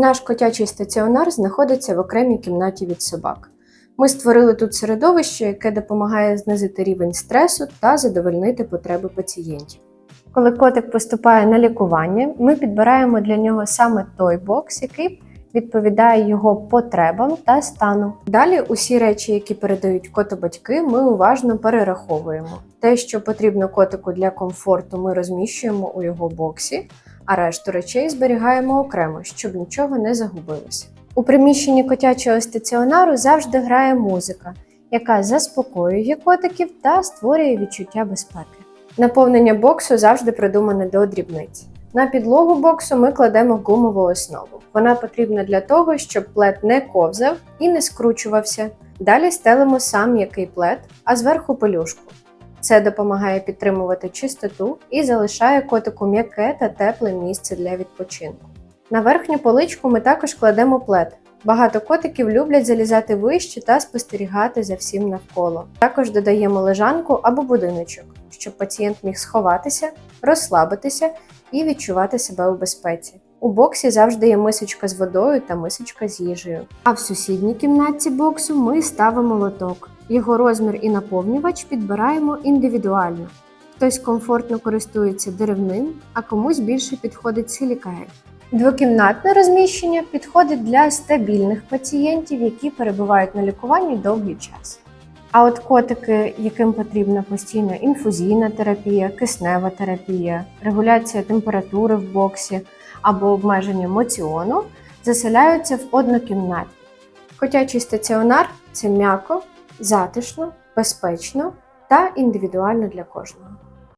Наш котячий стаціонар знаходиться в окремій кімнаті від собак. Ми створили тут середовище, яке допомагає знизити рівень стресу та задовольнити потреби пацієнтів. Коли котик поступає на лікування, ми підбираємо для нього саме той бокс, який відповідає його потребам та стану. Далі усі речі, які передають коту батьки, ми уважно перераховуємо. Те, що потрібно котику для комфорту, ми розміщуємо у його боксі, а решту речей зберігаємо окремо, щоб нічого не загубилося. У приміщенні котячого стаціонару завжди грає музика, яка заспокоює котиків та створює відчуття безпеки. Наповнення боксу завжди придумане до дрібниць. На підлогу боксу ми кладемо гумову основу. Вона потрібна для того, щоб плед не ковзав і не скручувався. Далі стелимо сам м'який плед, а зверху пелюшку. Це допомагає підтримувати чистоту і залишає котику м'яке та тепле місце для відпочинку. На верхню поличку ми також кладемо плед. Багато котиків люблять залізати вище та спостерігати за всім навколо. Також додаємо лежанку або будиночок, щоб пацієнт міг сховатися, розслабитися і відчувати себе у безпеці. У боксі завжди є мисочка з водою та мисочка з їжею. А в сусідній кімнатці боксу ми ставимо лоток. Його розмір і наповнювач підбираємо індивідуально. Хтось комфортно користується деревним, а комусь більше підходить силікагель. Двокімнатне розміщення підходить для стабільних пацієнтів, які перебувають на лікуванні довгий час. А от котики, яким потрібна постійна інфузійна терапія, киснева терапія, регуляція температури в боксі або обмеження моціону, заселяються в однокімнаті. Котячий стаціонар це м'яко, затишно, безпечно та індивідуально для кожного.